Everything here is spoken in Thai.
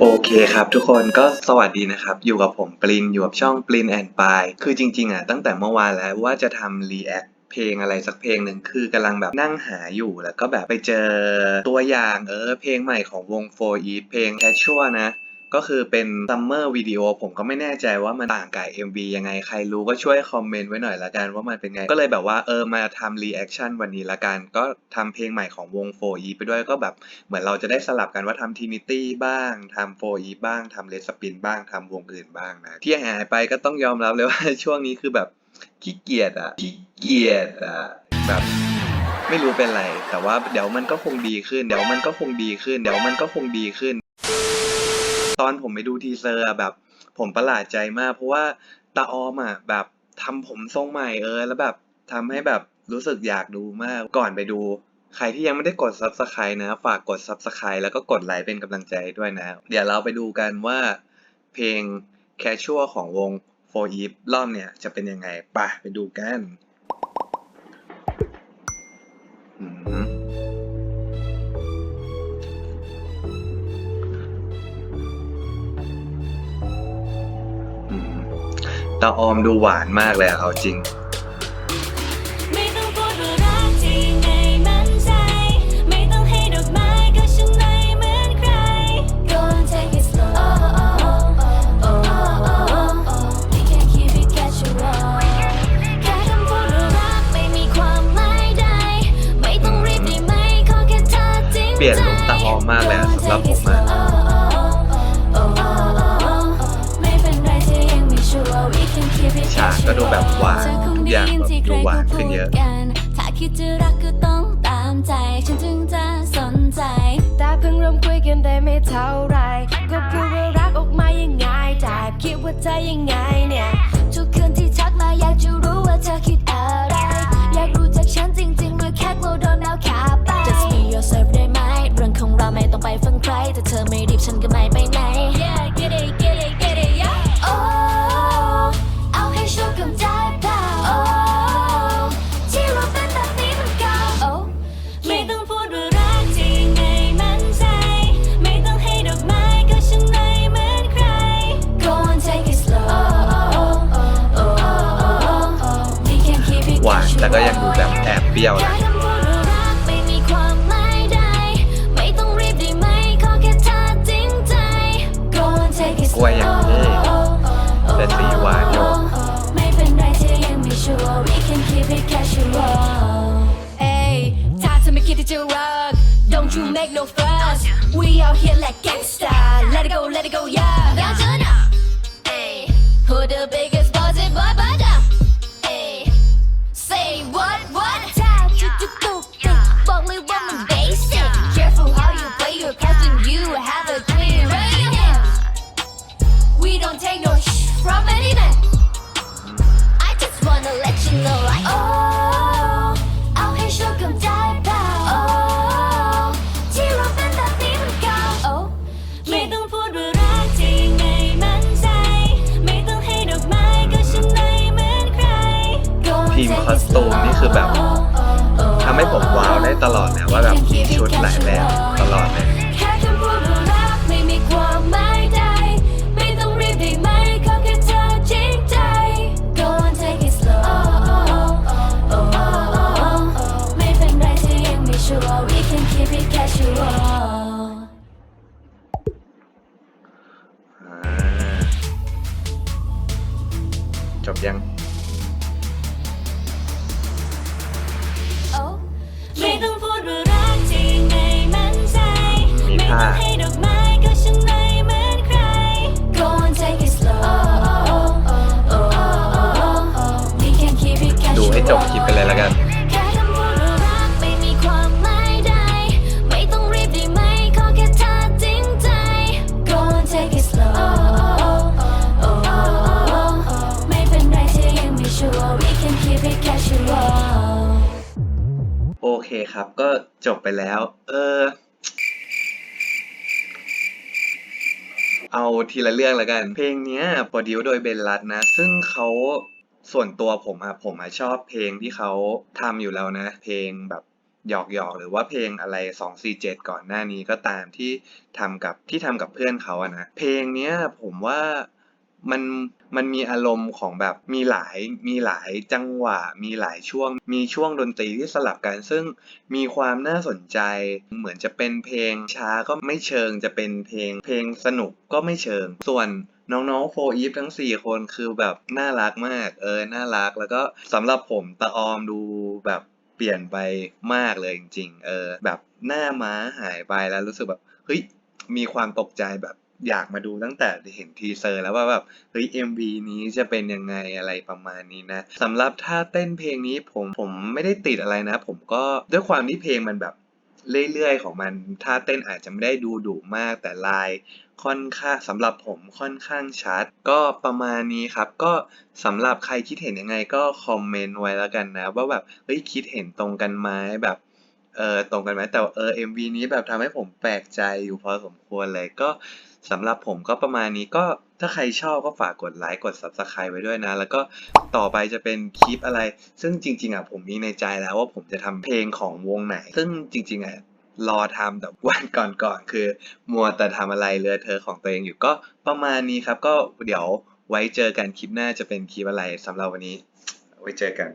โอเคครับทุกคนก็สวัสดีนะครับ อยู่กับผมปรินอยู่กับช่องปรินแอนปายคือจริงๆอะตั้งแต่เมื่อวานแล้วว่าจะทำรีแอคเพลงอะไรสักเพลงหนึ่งคือกำลังแบบนั่งหาอยู่แล้วก็แบบไปเจอตัวอย่างเออเพลงใหม่ของวง 4 e เพลง Casual นะ ก็คือเป็นซัมเมอร์วิดีโอผมก็ไม่แน่ใจว่ามันต่างกับ MV ยังไงใครรู้ก็ช่วยคอมเมนต์ไว้หน่อยละกันว่ามันเป็นไง ก็เลยแบบว่าเออมาทำรีแอคชั่นวันนี้ละกัน ก็ทำเพลงใหม่ของวง 4 e ไปด้วยก็แบบเหมือนเราจะได้สลับกันว่าทำ Trinity บ้างทำ 4 e บ้างทำ Red Spin บ้างทำวงอื่นบ้างนะที่หายไปก็ต้องยอมรับเลยว่าช่วงนี้คือแบบขี้เกียจอะขี้เกียจอะแบบไม่รู้เป็นไร แต่ว่าเดี๋ยวมันก็คงดีขึ้น เดี๋ยวมันก็คงดีขึ้น เดี๋ยวมันก็คงดีขึ้น ตอนผมไปดูทีเซอร์อะแบบผมประหลาดใจมาก เพราะว่าตาออมอะแบบทำผมทรงใหม่เออแล้วแบบทำให้แบบรู้สึกอยากดูมากก่อนไปดู ใครที่ยังไม่ได้กด subscribe นะ ฝากกด subscribe แล้วก็กดไลค์เป็นกำลังใจด้วยนะ เดี๋ยวเราไปดูกันว่าเพลง casual ของวง4 e รอบเนี่ยจะเป็นยังไงไปไปดูกัน ตาออมดูหวานมากเลยอะเอาจริง ไม่ต้องพูดว่ารักจริงไงมั่นใจ ไม่ต้องให้ดอกไม้ก็ฉันไม่เหมือนใคร Go and take it slow oh oh oh oh oh oh We can keep it casual แค่คำพูดว่ารักไม่มีความหมายใด ไม่ต้องรีบได้ไหมขอแค่เธอจริงใจ เปลี่ยนลุคตาออมมากเลยอะสำหรับผมอะไ can keep it ฉากก็ดูแบบหวานทุกอย่างแบบดูหวานขึ้นเยอะถ้าคิดจะรักก็ต้องตามใจ ฉันจึงจะสนใจ แต่เพิ่งเริ่มคุยกันได้ไม่เท่าไหรก็พูดว่ารักออกมายังไงแต่คิดว่าเธอยังไงเนี่ย แต่ก็ยังดูแบบแอบเปรี้ยวแค่นะคำพูดว่ารักไม่มีความหมายใดไม่ต้องรีบได้ไหมขอแค่เธอจริงใจ Go and take it กล้วยอย่างเท่แต่สีหวานอยู่ไม่เป็นไรที่ยังไดหลายแบบตลอดเลยแค่คำพูดรักไม่มีความหมายใดไม่ต้องรีบได้ไหมขอแค่เธอจริงใ casual ให้จบคลิปไปเลยแล้วกันแค่คำพูดว่ารักไม่มีความหมายใดไม่ต้องรีบได้ไหมขอแค่เธอจริงใจ Go and take it slow ไม่เป็นไรที่ยังไม่ชัวร์ We can keep it casual โอเคครับ ก็จบไปแล้ว เออ เอาทีละเรื่องแล้วกัน เพลงเนี้ยโปรดิวโดยเบนลัดนะ ซึ่งเขาส่วนตัวผมอะผมอะชอบเพลงที่เขาทำอยู่แล้วนะ เพลงแบบหยอกหยอกหรือว่าเพลงอะไร247 ก่อนหน้านี้ก็ตามที่ทำกับที่ทำกับเพื่อนเขาอะนะ เพลงเนี้ยผมว่ามัน มันมีอารมณ์ของแบบมีหลายมีหลายจังหวะ มีหลายช่วง มีช่วงดนตรีที่สลับกัน ซึ่งมีความน่าสนใจเหมือนจะเป็นเพลงช้าก็ไม่เชิงจะเป็นเพลง เพลงสนุกก็ไม่เชิง ส่วนน้องๆโฟอีฟทั้ง 4 คนคือแบบน่ารักมากเออน่ารักแล้วก็สำหรับผมตาออมดูแบบเปลี่ยนไปมากเลยจริงๆเออแบบหน้าม้าหายไปแล้วรู้สึกแบบเฮ้ยมีความตกใจแบบ อยากมาดูตั้งแต่เห็นทีเซอร์แล้วว่าแบบเฮ้ย MV นี้จะเป็นยังไงอะไรประมาณนี้นะสำหรับท่าเต้นเพลงนี้ผมผมไม่ได้ติดอะไรนะ ผมก็ด้วยความที่เพลงมันแบบเรื่อยๆของมันท่าเต้นอาจจะไม่ได้ดูดุมากแต่ลายค่อนข้างสำหรับผมค่อนข้างชัด ก็ประมาณนี้ครับ ก็สำหรับใครคิดเห็นยังไงก็คอมเมนต์ไว้แล้วกันนะ ว่าแบบเฮ้ยคิดเห็นตรงกันไหมแบบ เออตรงกันไหมแต่เออ MV นี้แบบทำให้ผมแปลกใจอยู่พอสมควรเลยก็สำหรับผมก็ประมาณนี้ก็ถ้าใครชอบก็ฝากกดไลค์กด Subscribe ไว้ด้วยนะ แล้วก็ต่อไปจะเป็นคลิปอะไร ซึ่งจริง ๆอะผมมีในใจแล้วว่าผมจะทำเพลงของวงไหน ซึ่งจริง ๆอะรอทำแต่วันก่อนๆคือ มัวแต่ทำอะไรเลือเธอของตัวเองอยู่ก็ประมาณนี้ครับ ก็เดี๋ยวไว้เจอกันคลิปหน้าจะเป็นคลิปอะไรสำหรับวันนี้ ไว้เจอกัน